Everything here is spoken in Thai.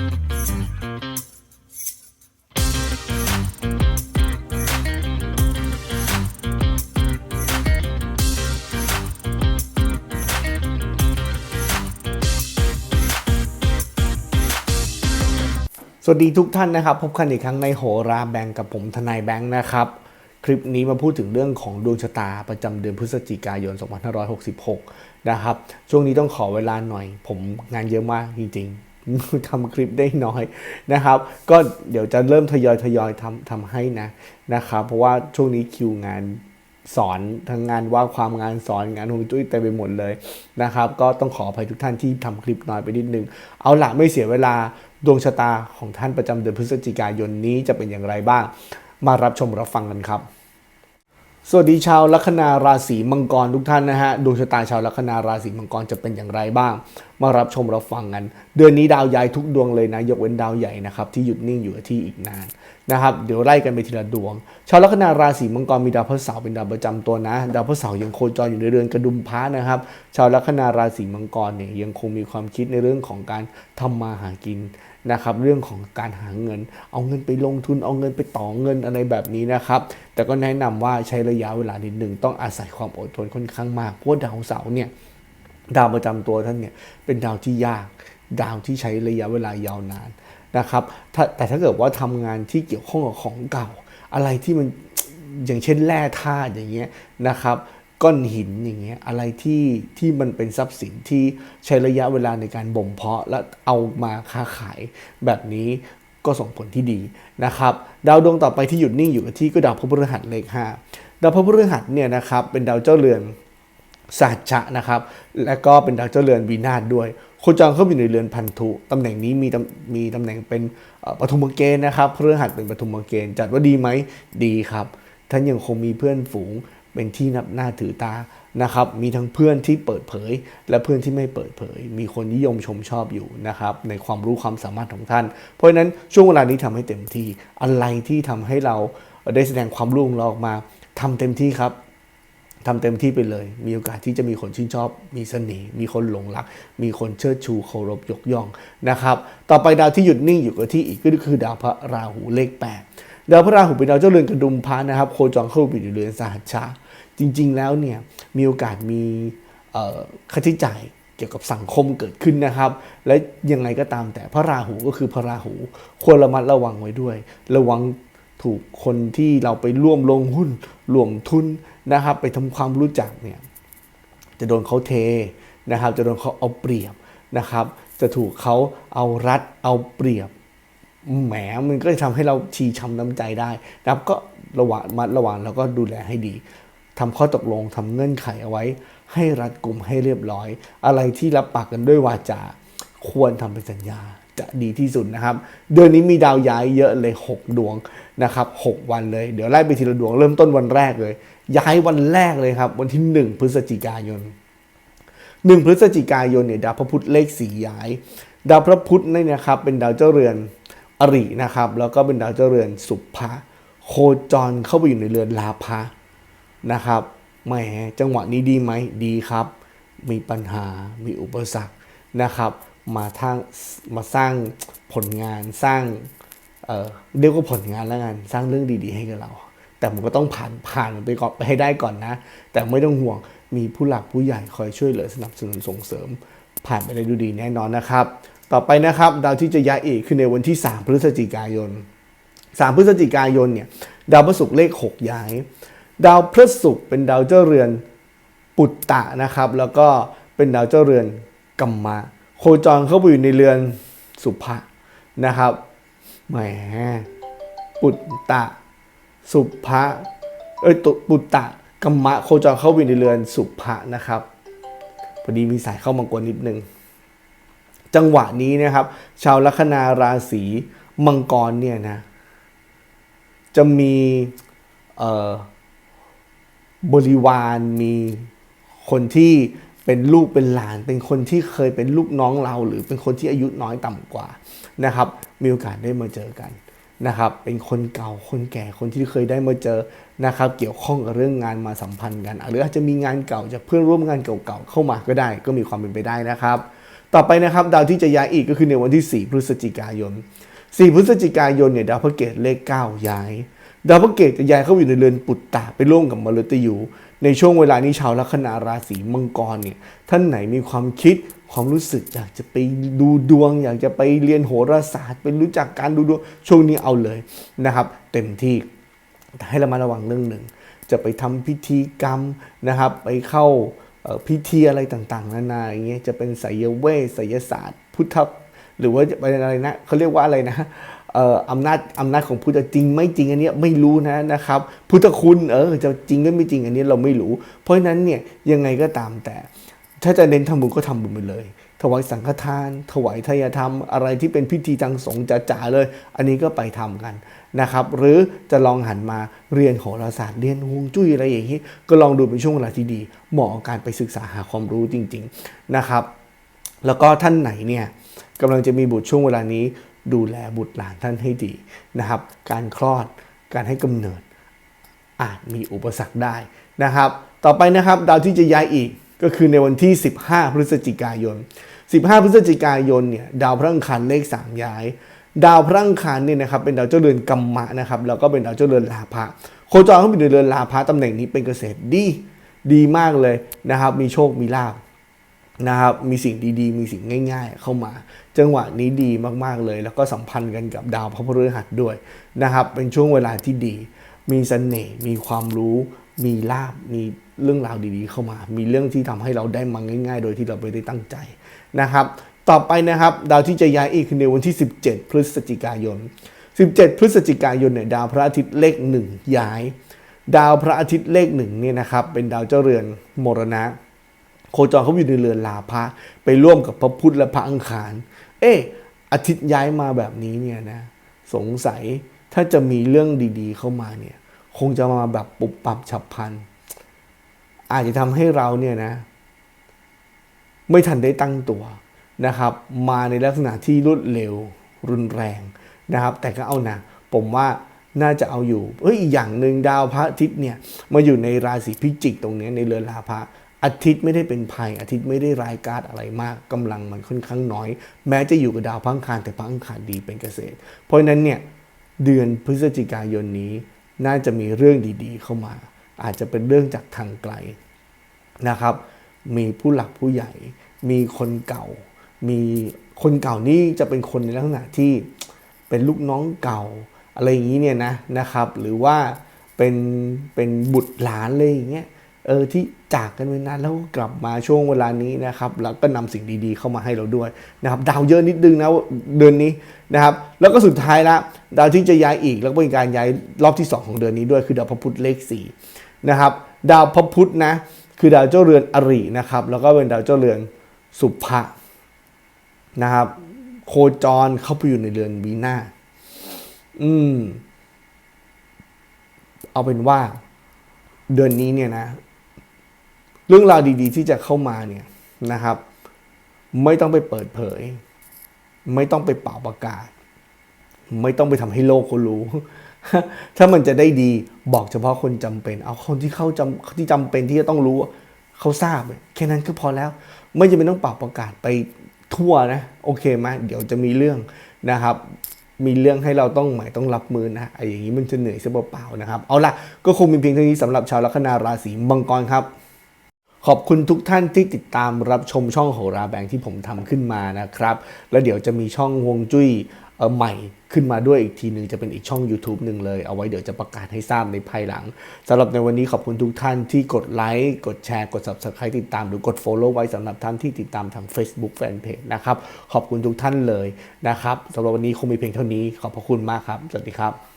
สวัสดีทุกท่านนะครับ พบกันอีกครั้งในโหราแบงก์กับผมทนายแบงค์นะครับ คลิปนี้มาพูดถึงเรื่องของดวงชะตาประจำเดือนพฤศจิกายน 2566 นะครับ ช่วงนี้ต้องขอเวลาหน่อย ผมงานเยอะมากจริงๆ ทำคลิปได้น้อยนะครับ ก็เดี๋ยวจะเริ่มทยอยทยอยทำทำให้นะนะครับเพราะว่าช่วงนี้คิวงานสอนทั้งงานว่าความงานสอนงานฮวงจุ้ยเต็มไปหมดเลยนะครับ ก็ต้องขออภัยทุกท่านที่ทำคลิปน้อยไปนิดนึง เอาละไม่เสียเวลาดวงชะตาของท่านประจำเดือนพฤศจิกายนนี้จะเป็นอย่างไรบ้าง มารับชมรับฟังกันครับสวัสดีชาวลัคนาราศีมังกรทุกท่านนะฮะดวงชะตาชาวลัคนาราศีมังกรจะเป็นอย่างไรบ้าง มารับชมรับฟังกัน เดือนนี้ดาวย้ายทุกดวงเลยนะ ยกเว้นดาวใหญ่นะครับ ที่หยุดนิ่งอยู่ที่อีกนานนะครับ เดี๋ยวไล่กันไปทีละดวง ชาวลัคนาราศีมังกรมีดาวพฤหัสเป็นดาวประจำตัวนะ ดาวพฤหัสยังโคจรอยู่ในเรือนกระดุมพระนะครับ ชาวลัคนาราศีมังกรเนี่ยยังคงมีความคิดในเรื่องของการทำมาหากินนะครับ เรื่องของการหาเงิน เอาเงินไปลงทุน เอาเงินไปต่อเงินอะไรแบบนี้นะครับ แต่ก็แนะนำว่าใช้ระยะเวลานิดหนึ่งต้องอาศัยความอดทนค่อนข้างมาก เพราะดาวเสาร์เนี่ยดาวประจำตัวท่านเนี่ยเป็นดาวที่ยาก ดาวที่ใช้ระยะเวลายาวนานนะครับ แต่ถ้าเกิดว่าทำงานที่เกี่ยวข้องกับของเก่า อะไรที่มันอย่างเช่นแร่ธาตุอย่างเงี้ยนะครับก้อนหินอย่างเงี้ยอะไรที่ที่มันเป็นทรัพย์สินที่ใช้ระยะเวลาในการบ่มเพาะและเอามาค้าขายแบบนี้ก็ส่งผลที่ดีนะครับ ดาวดวงต่อไปที่หยุดนิ่งอยู่กับที่ก็ดาวพระพฤหัสเลขห้าดาวพระพฤหัสเนี่ยนะครับเป็นดาวเจ้าเรือน สัจจะนะครับ และก็เป็นดาวเจ้าเรือนวีนาศด้วยโคจรเข้าไปในเรือนพันธุตำแหน่งนี้มีตำมีตำแหน่งเป็นปฐุมเกณฑ์นะครับเพฤหัสเป็นปฐุมเกณฑ์จัดว่าดีไหมดีครับ ท่านยังคงมีเพื่อนฝูงเป็นที่นับหน้าถือตานะครับ มีทั้งเพื่อนที่เปิดเผย และเพื่อนที่ไม่เปิดเผย มีคนนิยมชมชอบอยู่นะครับ ในความรู้ความสามารถของท่าน เพราะฉะนั้นช่วงเวลานี้ทำให้เต็มที่อะไรที่ทำให้เราได้แสดงความรู้ของเราออกมาทำเต็มที่ครับ ทำเต็มที่ไปเลย มีโอกาสที่จะมีคนชื่นชอบ มีเสน่ห์ มีคนหลงรัก มีคนเชิดชูเคารพยกย่องนะครับ ต่อไปดาวที่หยุดนิ่งอยู่กับที่อีกก็คือดาวพระราหูเลข 8 ดาวพระราหูเป็นดาวเจ้าเรือนกระดุมพระนะครับ โคจรเข้าไปอยู่เรือนสหัชชา จริง ๆ แล้วเนี่ยมีโอกาสมีค่าใช้จ่ายเกี่ยวกับสังคมเกิดขึ้นนะครับ และยังไงก็ตามแต่พระราหูก็คือพระราหู ควรระมัดระวังไว้ด้วย ระวัง ถูกคนที่เราไปร่วมลงหุ้นรวมทุนนะครับ ไปทำความรู้จักเนี่ยจะโดนเขาเทนะครับ จะโดนเขาเอาเปรียบนะครับ จะถูกเขาเอารัดเอาเปรียบแหมมันก็จะทำให้เราชีช้ำน้ำใจได้นะครับก็ระวังมัดระวังแล้วก็ดูแลให้ดีทำข้อตกลงทำเงื่อนไขเอาไว้ ให้รัดกลุ่มให้เรียบร้อย อะไรที่รับปากกันด้วยวาจา ควรทำเป็นสัญญา จะดีที่สุดนะครับ เดือนนี้มีดาวย้ายเยอะเลย 6 ดวงนะครับ 6 วันเลย เดี๋ยวไล่ไปทีละดวงเริ่มต้นวันแรกเลย ย้ายวันแรกเลยครับ วันที่ 1 พฤศจิกายน 1 พฤศจิกายนเนี่ยดาวพระพุธเลขสีย้าย ดาวพระพุธนี่นะครับเป็นดาวเจ้าเรือนอรินะครับ แล้วก็เป็นดาวเจ้าเรือนสุภะโคจรเข้าไปอยู่ในเรือนลาภะนะครับแหมจังหวะนี้ดีไหมดีครับ มีปัญหามีอุปสรรคนะครับ มาทางมาสร้างผลงานสร้างเออเรียกว่าผลงานแล้วกันสร้างเรื่องดี ๆ ให้กับเรา แต่มันก็ต้องผ่านผ่านไปก่อนไปให้ได้ก่อนนะ แต่ไม่ต้องห่วงมีผู้หลักผู้ใหญ่คอยช่วยเหลือสนับสนุนส่งเสริม ผ่านไปได้ดูดีแน่นอนนะครับ ต่อไปนะครับดาวที่จะย้ายอีกคือในวันที่ 3 พฤศจิกายน 3 พฤศจิกายนเนี่ยดาวพฤหัสเลข 6 ย้าย ดาวพฤหัสเป็นดาวเจ้าเรือนปุตตะนะครับ แล้วก็เป็นดาวเจ้าเรือนกัมมะ โคจรเข้าไปอยู่ในเรือนสุภะนะครับแหมปุตตะ สุภะเอ้ยปุตตะกัมมะโคจรเข้าไปอยู่ในเรือนสุภะนะครับพอดีมีสายเข้ามากวนนิดนึงจังหวะนี้นะครับ ชาวลัคนาราศีมังกรเนี่ยนะ จะมีบริวารมีคนที่ เป็นลูกเป็นหลาน เป็นคนที่เคยเป็นลูกน้องเรา หรือเป็นคนที่อายุน้อยต่ำกว่านะครับ มีโอกาสได้มาเจอกันนะครับ เป็นคนเก่าคนแก่คนที่เคยได้มาเจอนะครับ เกี่ยวข้องกับเรื่องงานมาสัมพันธ์กัน หรืออาจจะมีงานเก่าจากเพื่อนร่วมงานเก่าๆเข้ามาก็ได้ ก็มีความเป็นไปได้นะครับ ต่อไปนะครับดาวที่จะย้ายอีกก็คือในวันที่ 4 พฤศจิกายน 4 พฤศจิกายนเนี่ยดาวพระเกตเลข 9 ย้าย ดาวพระเกตจะย้ายเข้าอยู่ในเรือนปุตตะไปร่วมกับมฤตยู ในช่วงเวลานี้ชาวลัคนาราศีมังกรเนี่ยท่านไหนมีความคิดความรู้สึกอยากจะไปดูดวง อยากจะไปเรียนโหราศาสตร์ไปรู้จักการดูดวงช่วงนี้เอาเลยนะครับ เต็มที่แต่ให้เรามาระวังเรื่องหนึ่ง จะไปทำพิธีกรรมนะครับ ไปเข้าพิธีอะไรต่างๆ นานาอย่างเงี้ยจะเป็นไสยเวทไสยศาสตร์ พุทธหรือว่าจะเป็นอะไรนะเขาเรียกว่าอะไรนะ อำนาจอำนาจของพุทธจริงไม่จริงอันนี้ไม่รู้นะนะครับ พุทธคุณเออจะจริงก็ไม่จริงอันนี้เราไม่รู้ เพราะฉะนั้นเนี่ยยังไงก็ตามแต่ ถ้าจะเน้นทำบุญก็ทำบุญไปเลย ถวายสังฆทาน ถวายทายธรรม อะไรที่เป็นพิธีทางสงฆ์จ๋าเลย อันนี้ก็ไปทำกันนะครับ หรือจะลองหันมาเรียนโหราศาสตร์เรียนฮวงจุ้ยอะไรอย่างนี้ ก็ลองดูเป็นช่วงเวลาที่ดีเหมาะกับการไปศึกษาหาความรู้จริง ๆนะครับ แล้วก็ท่านไหนเนี่ยกำลังจะมีบุตรช่วงเวลานี้ ดูแลบุตรหลานท่านให้ดีนะครับ การคลอดการให้กำเนิดอาจมีอุปสรรคได้นะครับ ต่อไปนะครับดาวที่จะย้ายอีกก็คือในวันที่ 15 พฤศจิกายน 15 พฤศจิกายนเนี่ยดาวพระอังคารเลข 3 ย้าย ดาวพระอังคารเนี่ยนะครับเป็นดาวเจ้าเรือนกัมมะนะครับแล้วก็เป็นดาวเจ้าเรือนลาภะโคจรเข้าไปในเรือนลาภะตำแหน่งนี้เป็นเกษตรดีดีมากเลยนะครับ มีโชคมีลาภ นะครับมีสิ่งดีๆ มีสิ่งง่าย ๆ เข้ามา จังหวะนี้ดีมากๆเลย แล้วก็สัมพันธ์กันกับดาวพระพฤหัสด้วยนะครับ เป็นช่วงเวลาที่ดี มีเสน่ห์มีความรู้ มีลาบมีเรื่องราวดีๆ เข้ามา มีเรื่องที่ทำให้เราได้มาง่าย ๆ โดยที่เราไม่ได้ตั้งใจนะครับ ต่อไปนะครับ ดาวที่จะย้ายอีกคือในวันที่ 17 พฤศจิกายน 17 พฤศจิกายนเนี่ยดาวพระอาทิตย์เลขหนึ่งย้าย ดาวพระอาทิตย์เลขหนึ่งเนี่ยนะครับเป็นดาวเจ้าเรือนมรณะ โคจรเขาอยู่ในเรือนลาภะไปร่วมกับพระพุธและพระอังคาร เอออาทิตย์ย้ายมาแบบนี้เนี่ยนะสงสัยถ้าจะมีเรื่องดี ๆ เข้ามาเนี่ย คงจะมาแบบปุบปับฉับพลัน อาจจะทำให้เราเนี่ยนะ ไม่ทันได้ตั้งตัวนะครับ มาในลักษณะที่รวดเร็วรุนแรงนะครับ แต่ก็เอานะผมว่าน่าจะเอาอยู่เอ้ยอีกอย่างหนึ่งดาวพระอาทิตย์เนี่ยมาอยู่ในราศีพิจิกตรงนี้ในเรือนลาภะ อาทิตย์ไม่ได้เป็นภัย อาทิตย์ไม่ได้รายการอะไรมากกำลังมันค่อนข้างน้อย แม้จะอยู่กับดาวพังคารแต่พังคารดีเป็นเกษตร เพราะฉะนั้นเนี่ยเดือนพฤศจิกายนนี้น่าจะมีเรื่องดีๆ เข้ามา อาจจะเป็นเรื่องจากทางไกลนะครับ มีผู้หลักผู้ใหญ่ มีคนเก่า มีคนเก่านี่จะเป็นคนในลักษณะที่เป็นลูกน้องเก่า อะไรอย่างนี้เนี่ยนะนะครับ หรือว่าเป็นเป็นบุตรหลานเลยอย่างเงี้ย เออที่จากกันไปนานแล้วก็กลับมาช่วงเวลานี้นะครับแล้วก็นำสิ่งดีๆ เข้ามาให้เราด้วยนะครับดาวเยอะนิดนึงนะเดือนนี้นะครับแล้วก็สุดท้ายละดาวที่จะย้ายอีกแล้วก็เป็นการย้ายรอบที่ 2 ของเดือนนี้ด้วยคือดาวพระพุธเลข4นะครับดาวพระพุธนะคือดาวเจ้าเรือนอรินะครับแล้วก็เป็นดาวเจ้าเรือนสุภะนะครับโคจรเข้าไปอยู่ในเรือนวีนาอืมเอาเป็นว่าเดือนนี้เนี่ยนะ เรื่องราวดีๆ ที่จะเข้ามาเนี่ยนะครับ ไม่ต้องไปเปิดเผย ไม่ต้องไปเป่าประกาศ ไม่ต้องไปทำให้โลกเขารู้ ถ้ามันจะได้ดีบอกเฉพาะคนจำเป็น เอาคนที่เขาจำที่จำเป็นที่จะต้องรู้เขาทราบแค่นั้นก็พอแล้ว ไม่จำเป็นต้องเป่าประกาศไปทั่วนะโอเคไหมเดี๋ยวจะมีเรื่องนะครับมีเรื่องให้เราต้องหมายต้องรับมือนะไอ้อย่างนี้มันจะเหนื่อยเสียเปล่าๆนะครับ เอาล่ะ ก็คงมีเพียงเท่านี้สำหรับชาวลัคนาราศีมังกรครับ ขอบคุณทุกท่านที่ติดตามรับชมช่องโหราแบงที่ผมทำขึ้นมานะครับ แล้วเดี๋ยวจะมีช่องฮวงจุ้ยใหม่ขึ้นมาด้วยอีกทีหนึ่งจะเป็นอีกช่อง YouTube หนึ่งเลย เอาไว้เดี๋ยวจะประกาศให้ทราบในภายหลังสำหรับในวันนี้ขอบคุณทุกท่านที่กดไลค์กดแชร์กด Subscribe ติดตามหรือกด Follow ไว้สำหรับท่านที่ติดตามทาง Facebook Fanpage นะครับ ขอบคุณทุกท่านเลยนะครับสำหรับวันนี้คงมีเพียงเท่านี้ขอบพระคุณมากครับ สวัสดีครับ